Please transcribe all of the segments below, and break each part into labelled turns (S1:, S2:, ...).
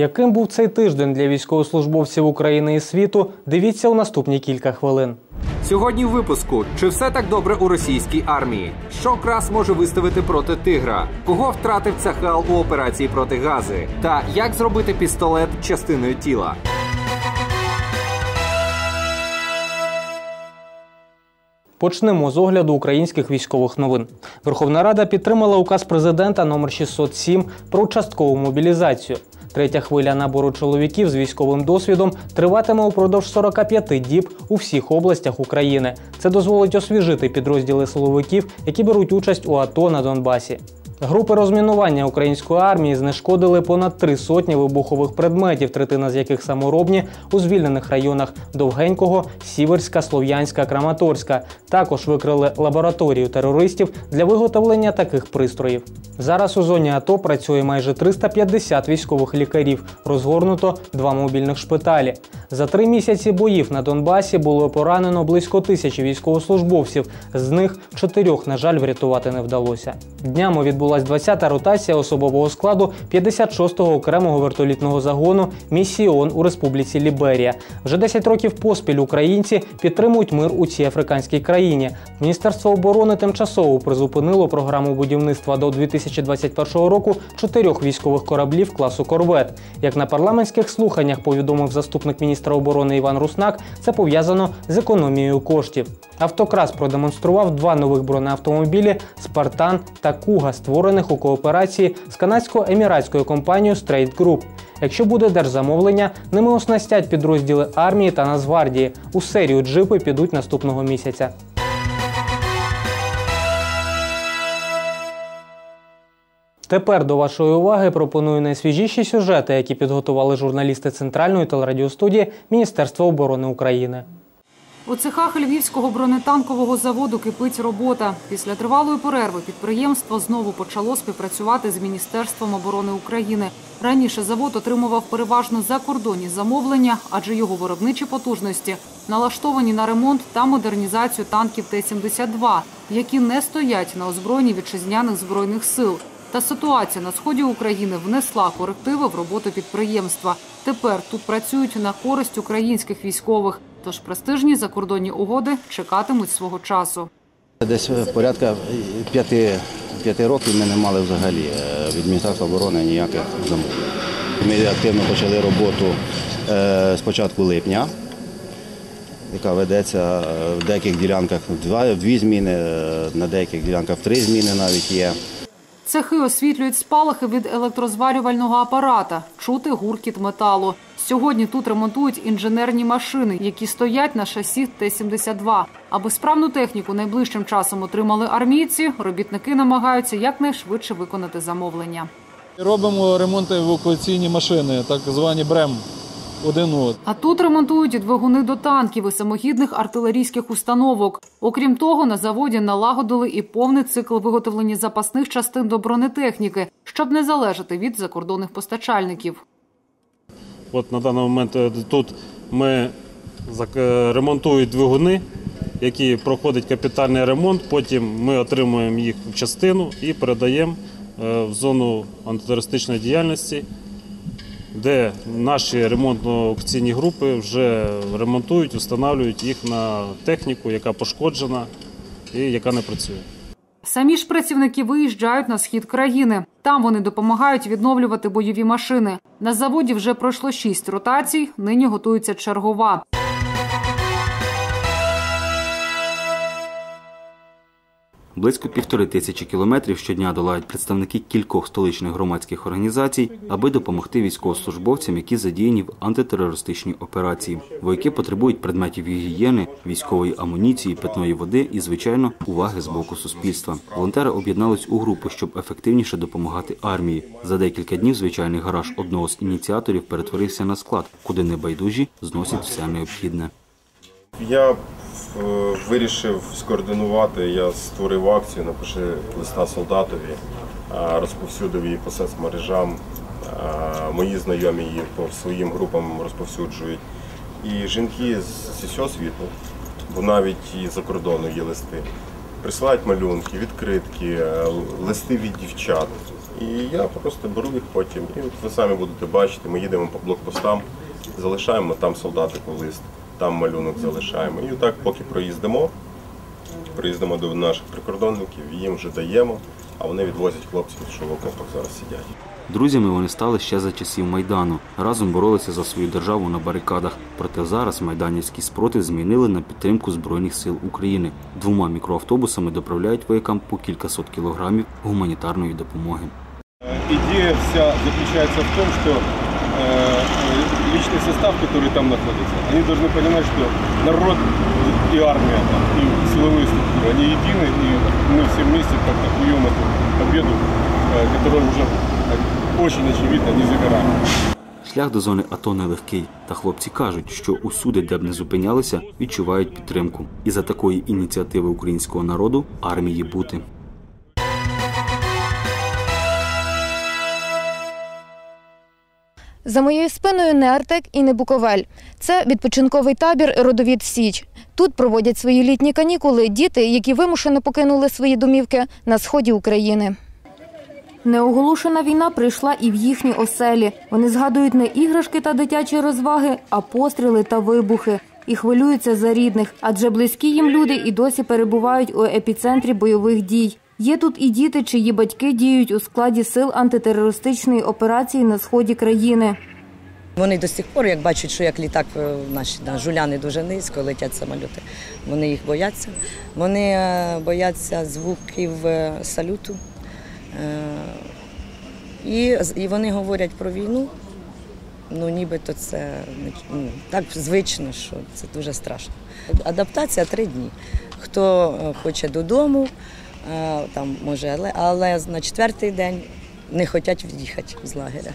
S1: Яким був цей тиждень для військовослужбовців України і світу? Дивіться у наступні кілька хвилин.
S2: Сьогодні в випуску чи все так добре у російській армії? Що крас може виставити проти тигра? Кого втратив Цахал у операції проти гази? Та як зробити пістолет частиною тіла?
S1: Почнемо з огляду українських військових новин. Верховна Рада підтримала указ президента номер 607 про часткову мобілізацію. Третя хвиля набору чоловіків з військовим досвідом триватиме упродовж 45 діб у всіх областях України. Це дозволить освіжити підрозділи силовиків, які беруть участь у АТО на Донбасі. Групи розмінування української армії знешкодили понад три сотні вибухових предметів, третина з яких саморобні у звільнених районах Довгенького, Сіверська, Слов'янська, Краматорська. Також викрили лабораторію терористів для виготовлення таких пристроїв. Зараз у зоні АТО працює майже 350 військових лікарів. Розгорнуто два мобільних шпиталі. За три місяці боїв на Донбасі було поранено близько тисячі військовослужбовців. З них чотирьох, на жаль, врятувати не вдалося. Днями відбулася 20-та ротація особового складу 56-го окремого вертолітного загону Місіон у Республіці Ліберія. Вже 10 років поспіль українці підтримують мир у цій африканській країні. Міністерство оборони тимчасово призупинило програму будівництва до 2021 року чотирьох військових кораблів класу Корвет. Як на парламентських слуханнях повідомив заступник міністра оборони Іван Руснак, це пов'язано з економією коштів. Автокрас продемонстрував два нових бронеавтомобілі Спартан та Куга, створених у кооперації з канадсько-еміратською компанією Straight Group. Якщо буде держзамовлення, ними оснастять підрозділи армії та Нацгвардії. У серію джипи підуть наступного місяця. Тепер до вашої уваги пропоную найсвіжіші сюжети, які підготували журналісти Центральної телерадіостудії Міністерства оборони України.
S3: У цехах львівського бронетанкового заводу кипить робота. Після тривалої перерви підприємство знову почало співпрацювати з Міністерством оборони України. Раніше завод отримував переважно закордонні замовлення, адже його виробничі потужності налаштовані на ремонт та модернізацію танків Т-72, які не стоять на озброєнні вітчизняних збройних сил. Та ситуація на сході України внесла корективи в роботу підприємства. Тепер тут працюють на користь українських військових. Тож престижні закордонні угоди чекатимуть свого часу.
S4: Десь порядка п'яти, п'яти років ми не мали взагалі е, від Міністерства оборони ніяких замовлень. Ми активно почали роботу е, з початку липня, яка ведеться е, в деяких ділянках два, дві зміни, на деяких ділянках три зміни навіть є.
S3: Цехи освітлюють спалахи від електрозварювального апарата, чути гуркіт металу. Сьогодні тут ремонтують інженерні машини, які стоять на шасі Т-72. Аби справну техніку найближчим часом отримали армійці, робітники намагаються якнайшвидше виконати замовлення.
S5: Робимо ремонти евакуаційні машини, так звані БРЕМ. Один.
S3: А тут ремонтують і двигуни до танків і самохідних артилерійських установок. Окрім того, на заводі налагодили і повний цикл виготовлення запасних частин до бронетехніки, щоб не залежати від закордонних постачальників.
S6: От на даний момент е, тут ми е, ремонтують двигуни, які проходять капітальний ремонт. Потім ми отримуємо їх в частину і передаємо е, в зону антитерористичної діяльності, де наші ремонтно-аукційні групи вже ремонтують, встановлюють їх на техніку, яка пошкоджена і яка не працює.
S3: Самі ж працівники виїжджають на схід країни. Там вони допомагають відновлювати бойові машини. На заводі вже пройшло шість ротацій. Нині готується чергова.
S7: Близько півтори тисячі кілометрів щодня долають представники кількох столичних громадських організацій, аби допомогти військовослужбовцям, які задіяні в антитерористичній операції. Вояки потребують предметів гігієни, військової амуніції, питної води і, звичайно, уваги з боку суспільства. Волонтери об'єднались у групу, щоб ефективніше допомагати армії. За декілька днів звичайний гараж одного з ініціаторів перетворився на склад, куди небайдужі зносять все необхідне.
S8: Я вирішив скоординувати, я створив акцію, напиши листа солдатові, е, розповсюдив її по соцмережам. Е, Мої знайомі її по своїм групам розповсюджують. І жінки з усього світу, бо навіть і за кордону є листи, присилають малюнки, відкритки, е, листи від дівчат. І я просто беру їх потім. І от ви самі будете бачити, ми їдемо по блокпостам, залишаємо там солдатику лист, там малюнок залишаємо. І так, поки проїздимо, приїздимо до наших прикордонників, їм вже даємо, а вони відвозять хлопців, що в окопах зараз сидять.
S7: Друзями вони стали ще за часів Майдану. Разом боролися за свою державу на барикадах. Проте зараз майданівський спротив змінили на підтримку Збройних сил України. Двома мікроавтобусами доправляють воякам по кількасот кілограмів гуманітарної допомоги.
S9: Идея вся заключается в том, что э, личный состав, который там находится, они должны понимать, что народ и армия, там, и силовые структуры, они едины, и мы все вместе как-то куем эту победу, э, которая уже э, очень очевидно не за горами.
S7: Шлях до зони АТО нелегкий, та хлопці кажуть, що усюди, де б не зупинялися, відчувають підтримку. І за такої ініціативи українського народу армії бути.
S10: За моєю спиною не Артек і не Буковель. Це відпочинковий табір Родовід Січ. Тут проводять свої літні канікули діти, які вимушено покинули свої домівки на сході України. Неоголошена війна прийшла і в їхні оселі. Вони згадують не іграшки та дитячі розваги, а постріли та вибухи. І хвилюються за рідних, адже близькі їм люди і досі перебувають у епіцентрі бойових дій. Є тут і діти, чиї батьки діють у складі сил антитерористичної операції на сході країни.
S11: Вони до сих пор, як бачать, що як літак е, наші да, жуляни дуже низько летять самоліти, вони їх бояться. Вони е, бояться звуків е, салюту. І, і вони говорять про війну. Ну, нібито це ну, так звично, що це дуже страшно. Адаптація три дні. Хто хоче додому, там може, але, на четвертий день не хочуть від'їхати з лагеря.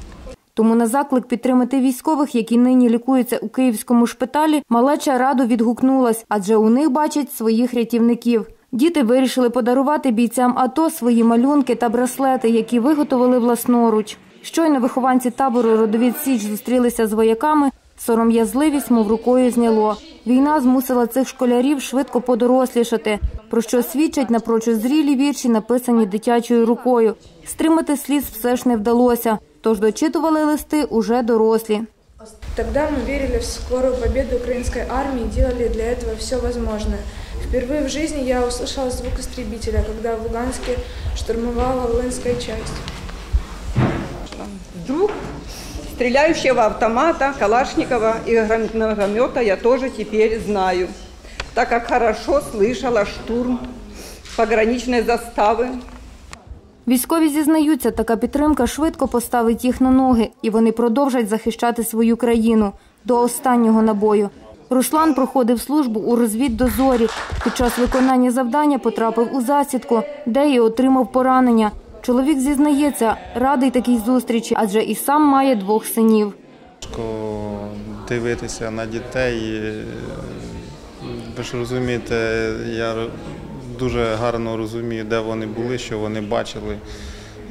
S10: Тому на заклик підтримати військових, які нині лікуються у київському шпиталі, малеча радо відгукнулась, адже у них бачать своїх рятівників. Діти вирішили подарувати бійцям АТО свої малюнки та браслети, які виготовили власноруч. Щойно вихованці табору Родовід Січ зустрілися з вояками. Сором'язливість, мов рукою зняло. Війна змусила цих школярів швидко подорослішати, про що свідчать напрочуд зрілі вірші, написані дитячою рукою. Стримати сліз все ж не вдалося, тож дочитували листи уже дорослі.
S12: Тогда мы верили в скорую победу украинской армии и делали для этого все возможное. Впервые в жизни я услышала звук истребителя, когда в Луганске штурмовала Волынская часть.
S13: Вдруг стреляющего автомата, Калашникова и гранатомета я тоже теперь знаю, так как хорошо слышала штурм пограничной заставы.
S10: Військові зізнаються, така підтримка швидко поставить їх на ноги, і вони продовжать захищати свою країну до останнього набою. Руслан проходив службу у розвіддозорі. Під час виконання завдання потрапив у засідку, де і отримав поранення. Чоловік зізнається, радий такій зустрічі, адже і сам має двох синів.
S14: Важко дивитися на дітей. Ви ж розумієте, я дуже гарно розумію, де вони були, що вони бачили.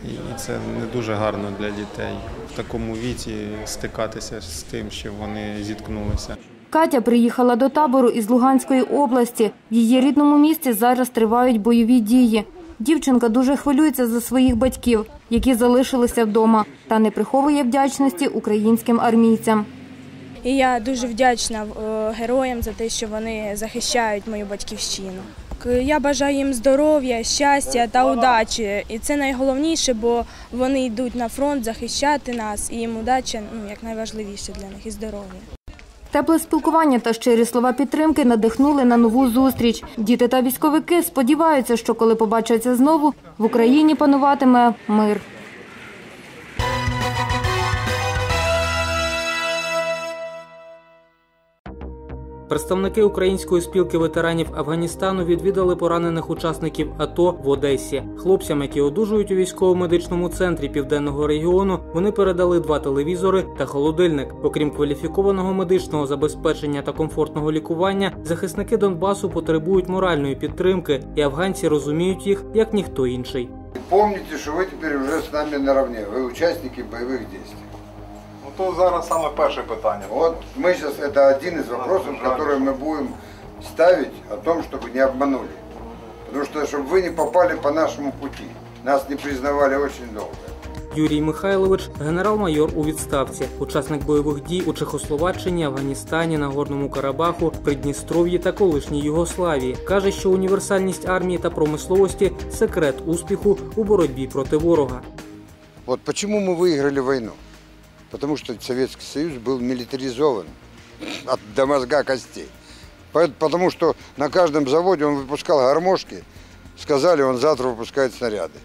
S14: І це не дуже гарно для дітей в такому віці стикатися з тим, що вони зіткнулися.
S10: Катя приїхала до табору із Луганської області. В її рідному місті зараз тривають бойові дії. Дівчинка дуже хвилюється за своїх батьків, які залишилися вдома, та не приховує вдячності українським армійцям.
S15: І я дуже вдячна е, героям за те, що вони захищають мою батьківщину. Я бажаю їм здоров'я, щастя та удачі. І це найголовніше, бо вони йдуть на фронт захищати нас, і їм удача ну, як найважливіше для них і здоров'я.
S10: Тепле спілкування та щирі слова підтримки надихнули на нову зустріч. Діти та військовики сподіваються, що коли побачаться знову, в Україні пануватиме мир.
S1: Представники української спілки ветеранів Афганістану відвідали поранених учасників АТО в Одесі. Хлопцям, які одужують у військово-медичному центрі південного регіону, вони передали два телевізори та холодильник. Окрім кваліфікованого медичного забезпечення та комфортного лікування, захисники Донбасу потребують моральної підтримки, і афганці розуміють їх як ніхто інший.
S16: Помните, що ви тепер вже з нами наравне, ви учасники бойових дій
S17: Ну то зараз саме перше питання.
S16: Вот мы сейчас, это один из вопросов, который мы будем ставить о том, чтобы не обманули. Потому что, чтобы вы не попали по нашему пути. Нас не признавали очень долго.
S1: Юрій Михайлович, генерал-майор у відставці, учасник бойових дій у Чехословаччині, Афганістані, Нагорному Карабаху, Придністров'ї та колишній Югославії. каже, що універсальність армії та промисловості секрет успіху у боротьбі проти ворога.
S16: Вот почему мы выиграли войну? Потому что Советский Союз был милитаризован от до мозга костей. По- Потому что на каждом заводе он выпускал гармошки, сказали, он завтра выпускает снаряды.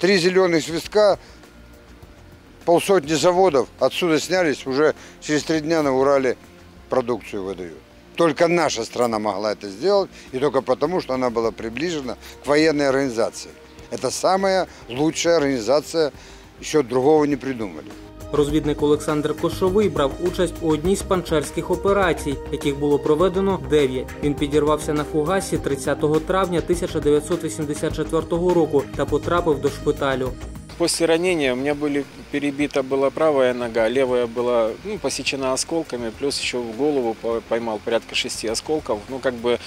S16: Три зеленых свистка, полсотни заводов отсюда снялись, уже через три дня на Урале продукцию выдают. Только наша страна могла это сделать, и только потому, что она была приближена к военной организации. Это самая лучшая организация, еще другого не придумали.
S1: Розвідник Олександр Кошовий брав участь у одній з панчерських операцій, яких було проведено 9. Він підірвався на фугасі 30 травня 1984 року та потрапив до шпиталю.
S18: После ранения у меня были перебита была правая нога, левая была ну, посечена осколками, плюс еще в голову по- поймал порядка шести осколков, ну как бы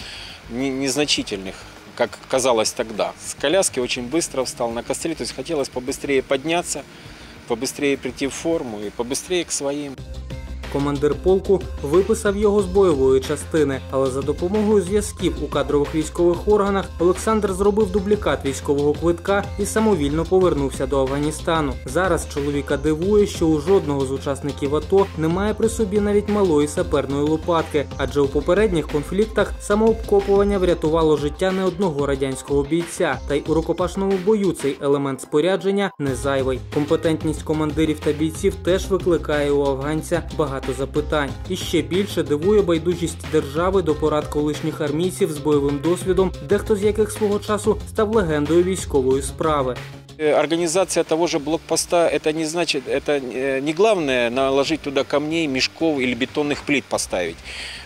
S18: не- незначительных, как казалось тогда. С коляски очень быстро встал на костыли, то есть хотелось побыстрее подняться, побыстрее прийти в форму и побыстрее к своим.
S1: Командир полку виписав його з бойової частини, але за допомогою зв'язків у кадрових військових органах Олександр зробив дублікат військового квитка і самовільно повернувся до Афганістану. Зараз чоловіка дивує, що у жодного з учасників АТО немає при собі навіть малої саперної лопатки, адже у попередніх конфліктах самообкопування врятувало життя не одного радянського бійця. Та й у рукопашному бою цей елемент спорядження не зайвий. Компетентність командирів та бійців теж викликає у афганця багато запитань. І ще більше дивує байдужість держави до порад колишніх армійців з бойовим досвідом, дехто з яких свого часу став легендою військової справи.
S18: Э, Организация того же блокпоста, это не значит, это э, не главное наложить туда камней, мешков или бетонных плит поставить,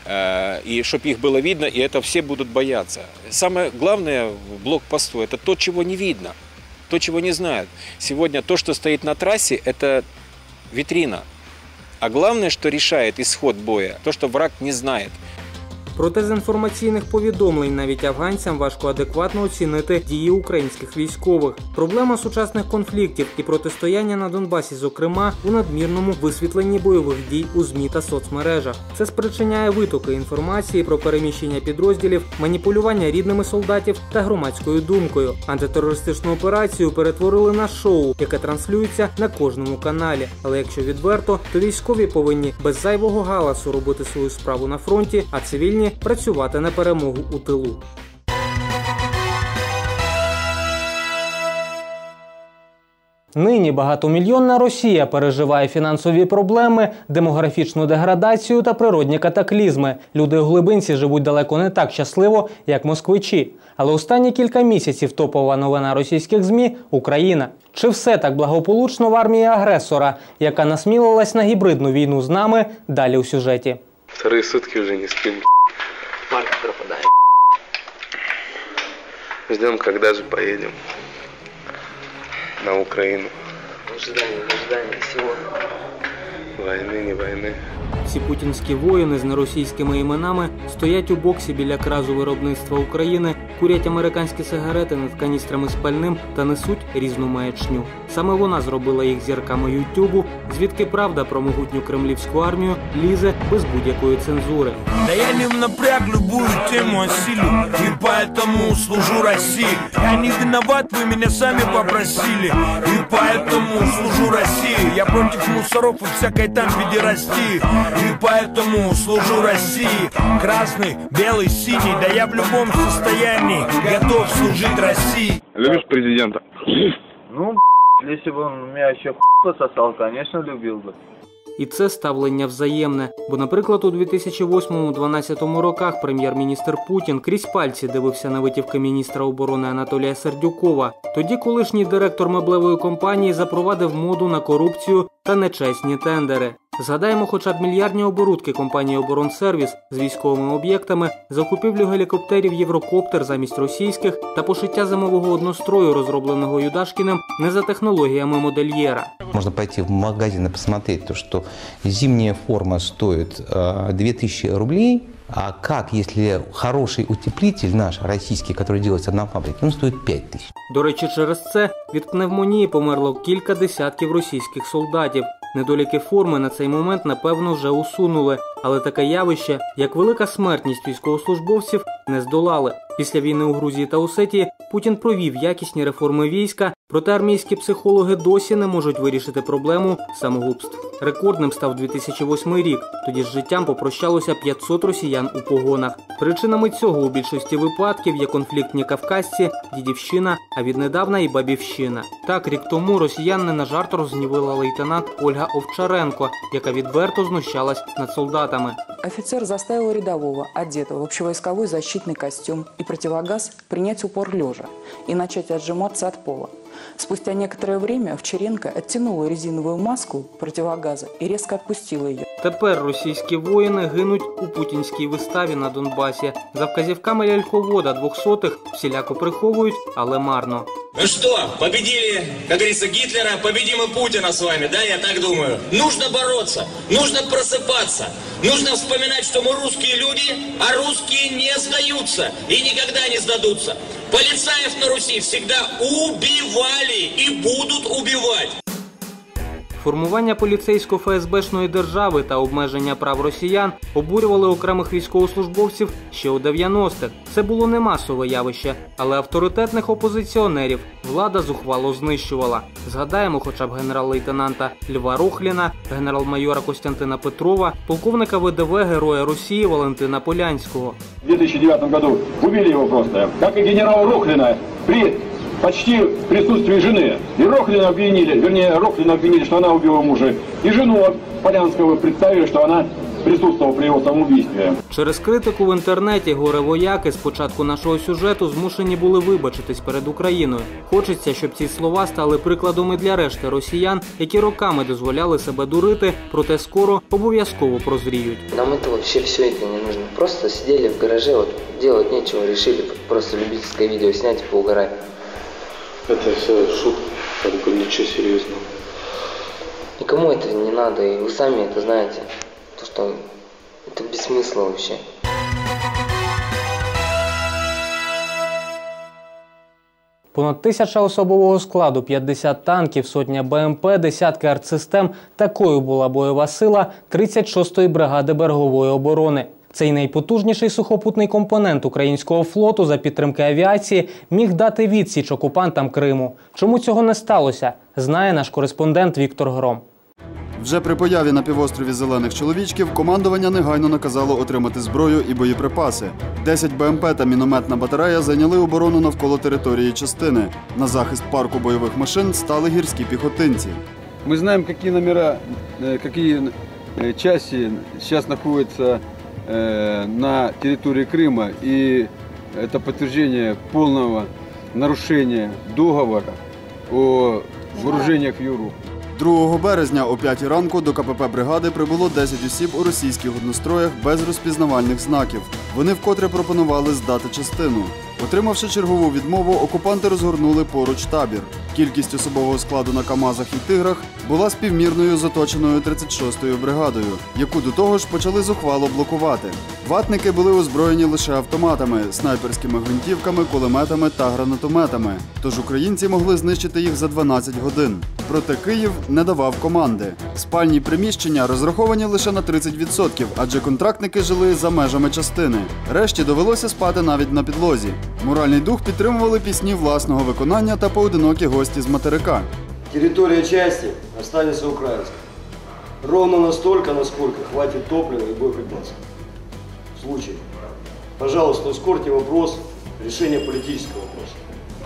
S18: э, и чтобы их было видно, и это все будут бояться. Самое главное в блокпосту, это то, чего не видно, то, чего не знают. Сегодня то, что стоит на трассе, это витрина. а главное, что решает исход боя, то, что враг не знает.
S1: Проте з інформаційних повідомлень навіть афганцям важко адекватно оцінити дії українських військових. Проблема сучасних конфліктів і протистояння на Донбасі, зокрема, у надмірному висвітленні бойових дій у змі та соцмережах. Це спричиняє витоки інформації про переміщення підрозділів, маніпулювання рідними солдатів та громадською думкою. Антитерористичну операцію перетворили на шоу, яке транслюється на кожному каналі. Але якщо відверто, то військові повинні без зайвого галасу робити свою справу на фронті, а цивільні працювати на перемогу у тилу. Нині багатомільйонна Росія переживає фінансові проблеми, демографічну деградацію та природні катаклізми. Люди у глибинці живуть далеко не так щасливо, як москвичі. Але останні кілька місяців топова новина російських змі Україна. Чи все так благополучно в армії агресора, яка насмілилась на гібридну війну з нами? Далі у сюжеті.
S19: Вторые сутки уже не спим. Марк пропадает. Ждем, когда же поедем на Украину. В ожидании, в ожидании всего. Войны, не войны.
S1: Ці путінські воїни з неросійськими іменами стоять у боксі біля кразу виробництва України, курять американські сигарети над каністрами з пальним та несуть різну маячню. Саме вона зробила їх зірками Ютубу, звідки правда про могутню кремлівську армію лізе без будь-якої цензури.
S20: Да я не напряг любую тему осилю И поэтому служу России Я не виноват, вы меня сами попросили И поэтому служу России Я против мусоров и всякой там педерастии И поэтому служу России Красный, белый, синий Да я в любом состоянии готов служить России
S19: Любишь президента?
S21: Ну, если бы он у меня еще пососал, конечно, любил бы.
S1: І це ставлення взаємне. Бо, наприклад, у 2008-2012 роках прем'єр-міністр Путін крізь пальці дивився на витівки міністра оборони Анатолія Сердюкова. Тоді колишній директор меблевої компанії запровадив моду на корупцію та нечесні тендери. Згадаємо хоча б мільярдні оборудки компанії Оборонсервіс з військовими об'єктами, закупівлю гелікоптерів Єврокоптер замість російських та пошиття зимового однострою, розробленого Юдашкіним, не за технологіями модельєра.
S22: Можно пойти в магазин и посмотреть, то, что зимняя форма стоит э, 2000 рублей,
S23: А как, если хороший утеплитель наш, российский, который делается на фабрике, он стоит 5 тысяч?
S1: До речі, через це від пневмонії померло кілька десятків російських солдатів. Недоліки форми на цей момент напевно вже усунули, але таке явище, як велика смертність військовослужбовців, не здолали. Після війни у Грузії та Осетії Путін провів якісні реформи війська, проте армійські психологи досі не можуть вирішити проблему самогубств. Рекордним став 2008 рік. Тоді з життям попрощалося 500 росіян у погонах. Причинами цього у більшості випадків є конфліктні кавказці, дідівщина, а віднедавна і бабівщина. Так, рік тому росіян не на жарт розгнівила лейтенант Ольга Овчаренко, яка відверто знущалась над солдатами.
S22: Офицер заставил рядового, одетого в общевойсковой защитный костюм и противогаз, принять упор лежа и начать отжиматься от пола. Спустя некоторое время Овчаренко оттянула резиновую маску противогаза и резко отпустила ее.
S1: Тепер російські воїни гинуть у путінській виставі на Донбасі. За вказівками ляльковода двохсотих всіляко приховують, але марно.
S24: Ну что, победили, как говорится, Гитлера, победим и Путина с вами, да, я так думаю. Нужно бороться, нужно просыпаться, нужно вспоминать, что мы русские люди, а русские не сдаются и никогда не сдадутся. Полицаев на Руси всегда убивали и будут убивать.
S1: Формування поліцейсько-ФСБшної держави та обмеження прав росіян обурювали окремих військовослужбовців ще у 90-х. Це було не масове явище, але авторитетних опозиціонерів влада зухвало знищувала. Згадаємо, хоча б генерал-лейтенанта Льва Рохліна, генерал-майора Костянтина Петрова, полковника ВДВ Героя Росії Валентина Полянського.
S25: В 2009 году убили его просто, как и генерала Рохлина при почти присутствии жены. И Рохлина обвинили, вернее, Рохлина обвинили, что она убила мужа. И жену Полянского представили, что она присутствовала при его самоубийстве.
S1: Через критику в інтернеті горе-вояки з початку нашого сюжету змушені були вибачитись перед Україною. Хочеться, щоб ці слова стали прикладом і для решти росіян, які роками дозволяли себе дурити, проте скоро обов'язково прозріють.
S26: Нам это вообще все это не нужно. Просто сидели в гараже, вот делать нечего, решили просто любительское видео снять и поугарать.
S19: Это все шутка, как бы ничего серьезного.
S26: Никому это не надо, и вы сами это знаете. То, что это бессмысленно вообще.
S1: Понад тисяча особового складу, 50 танків, сотня БМП, десятки артсистем. Такою була бойова сила 36-ї бригади берегової оборони. Цей найпотужніший сухопутний компонент українського флоту за підтримки авіації міг дати відсіч окупантам Криму. Чому цього не сталося, знає наш кореспондент Віктор Гром.
S27: Вже при появі на півострові зелених чоловічків командування негайно наказало отримати зброю і боєприпаси. 10 БМП та мінометна батарея зайняли оборону навколо території частини. На захист парку бойових машин стали гірські піхотинці.
S9: Мы знаем, какие номера, э, какие э, части сейчас находятся э, на территории Крыма, и это подтверждение полного нарушения договора о вооружениях в Европе.
S27: 2 березня о 5 ранку до КПП бригади прибуло 10 осіб у російських одностроях без розпізнавальних знаків. Вони вкотре пропонували здати частину. Отримавши чергову відмову, окупанти розгорнули поруч табір. Кількість особового складу на Камазах і тиграх була співмірною з оточеною 36-ю бригадою, яку до того ж почали зухвало блокувати. Ватники були озброєні лише автоматами, снайперськими гвинтівками, кулеметами та гранатометами. Тож українці могли знищити їх за 12 годин. Проте Київ не давав команди. Спальні приміщення розраховані лише на 30%, адже контрактники жили за межами частини. Решті довелося спати навіть на підлозі. Моральний дух підтримували пісні власного виконання та поодинокі гості з материка.
S28: Территория части останется украинской. Ровно настолько, насколько хватит топлива и боеприпасов. В случае. Пожалуйста, ускорьте вопрос решения политического вопроса.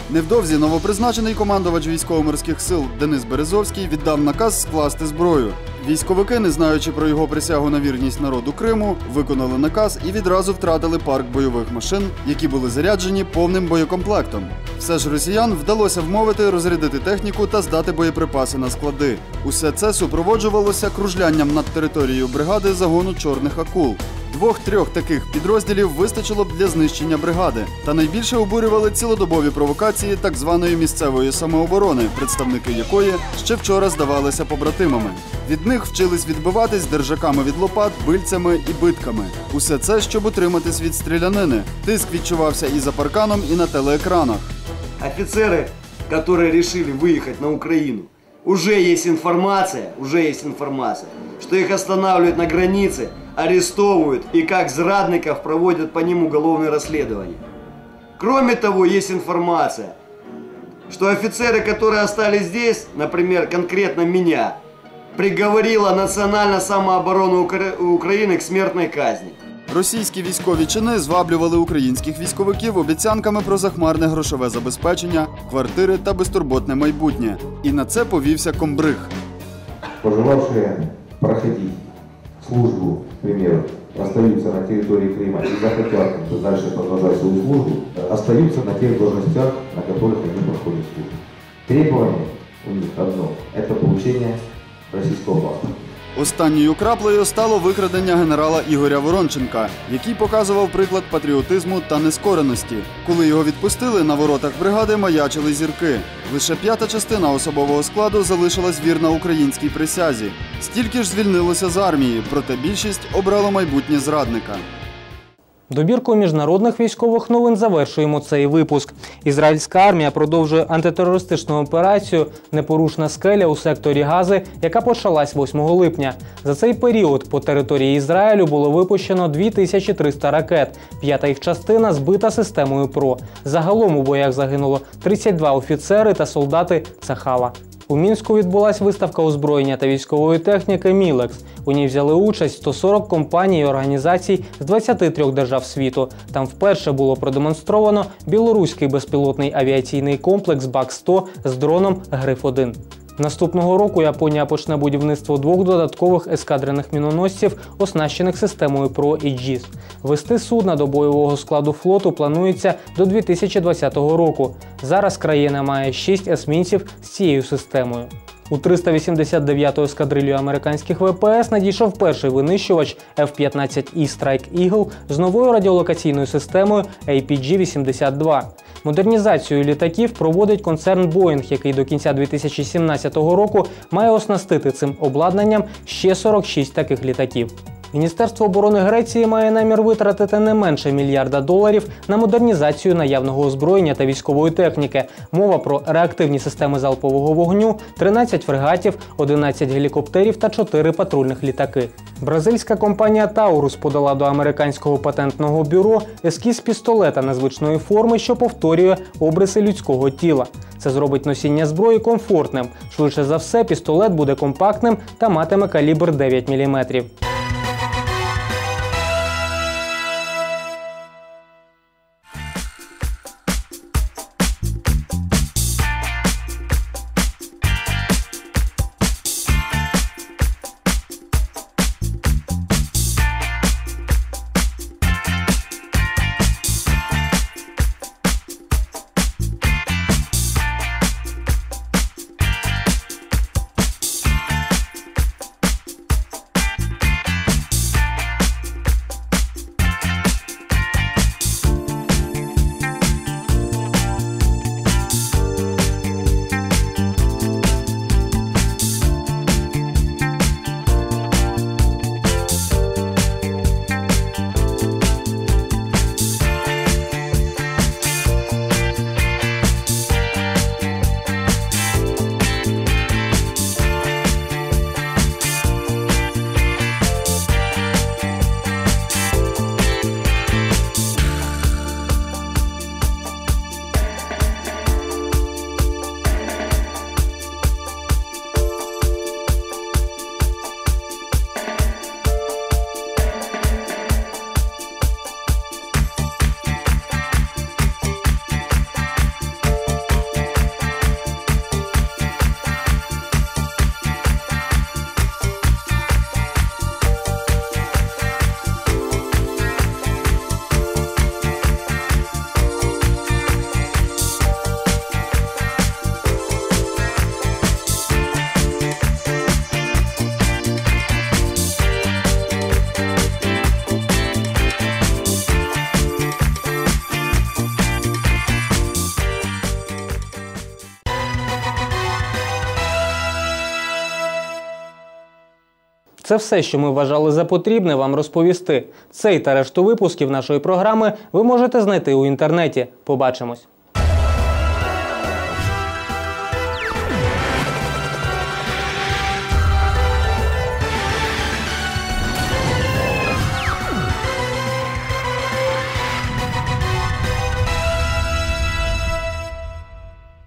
S27: Невдовзі новопризначений командувач військово-морських сил Денис Березовський віддав наказ скласти зброю. Військовики, не знаючи про його присягу на вірність народу Криму, виконали наказ і відразу втратили парк бойових машин, які були заряджені повним боєкомплектом. Все ж росіян вдалося вмовити розрядити техніку та здати боєприпаси на склади. Усе це супроводжувалося кружлянням над територією бригади загону чорних акул. Двох-трьох таких підрозділів вистачило б для знищення бригади. Та найбільше обурювали цілодобові провокації так званої місцевої самооборони, представники якої ще вчора здавалися побратимами. Від них вчились відбиватись держаками від лопат, бильцями і битками. Усе це, щоб утриматись від стрілянини. Тиск відчувався і за парканом, і на телеекранах.
S28: Офицеры, которые решили выехать на Украину, уже есть информация, уже есть информация, что их останавливают на границе, арестовывают и как зрадников проводят по ним уголовное расследование. Кроме того, есть информация, что офицеры, которые остались здесь, например, конкретно меня, приговорила Национальная самооборона Укра- Украины к смертной казни.
S27: Російські військові чини зваблювали українських військовиків обіцянками про захмарне грошове забезпечення, квартири та безтурботне майбутнє. І на це повівся комбриг.
S29: пожелавшие проходить службу, к примеру, остаются на территории Крыма и захотят дальше продолжать свою службу, остаются на тех должностях, на которых они проходят службу. Требование у них одно – это получение российского паспорта.
S27: Останньою краплею стало викрадення генерала Ігоря Воронченка, який показував приклад патріотизму та нескореності. Коли його відпустили, на воротах бригади маячили зірки. Лише п'ята частина особового складу залишилась вірна українській присязі. Стільки ж звільнилося з армії, проте більшість обрала майбутнє зрадника.
S1: Добіркою міжнародних військових новин завершуємо цей випуск. Ізраїльська армія продовжує антитерористичну операцію Непорушна скеля у секторі Гази, яка почалась 8 липня. За цей період по території Ізраїлю було випущено 2300 ракет. П'ята їх частина збита системою ПРО. Загалом у боях загинуло 32 офіцери та солдати Цахала. У мінську відбулась виставка озброєння та військової техніки Мілекс. У ній взяли участь 140 компаній і організацій з 23 держав світу. Там вперше було продемонстровано білоруський безпілотний авіаційний комплекс БАК-100 з дроном Гриф-1. Наступного року Японія почне будівництво двох додаткових ескадрених міноносців, оснащених системою ПРО і GIS. Вести судна до бойового складу флоту планується до 2020 року. Зараз країна має 6 есмінців з цією системою. У 389-ту ескадрилью американських ВПС надійшов перший винищувач F-15E Strike Eagle з новою радіолокаційною системою APG-82. Модернізацію літаків проводить концерн Боїнг, який до кінця 2017 року має оснастити цим обладнанням ще 46 таких літаків. Міністерство оборони Греції має намір витратити не менше мільярда доларів на модернізацію наявного озброєння та військової техніки. Мова про реактивні системи залпового вогню, 13 фрегатів, 11 гелікоптерів та 4 патрульних літаки. Бразильська компанія Таурус подала до американського патентного бюро ескіз пістолета незвичної форми, що повторює обриси людського тіла. Це зробить носіння зброї комфортним. Швидше за все, пістолет буде компактним та матиме калібр 9 мм. Це все, що ми вважали за потрібне вам розповісти. Цей та решту випусків нашої програми ви можете знайти у інтернеті. Побачимось.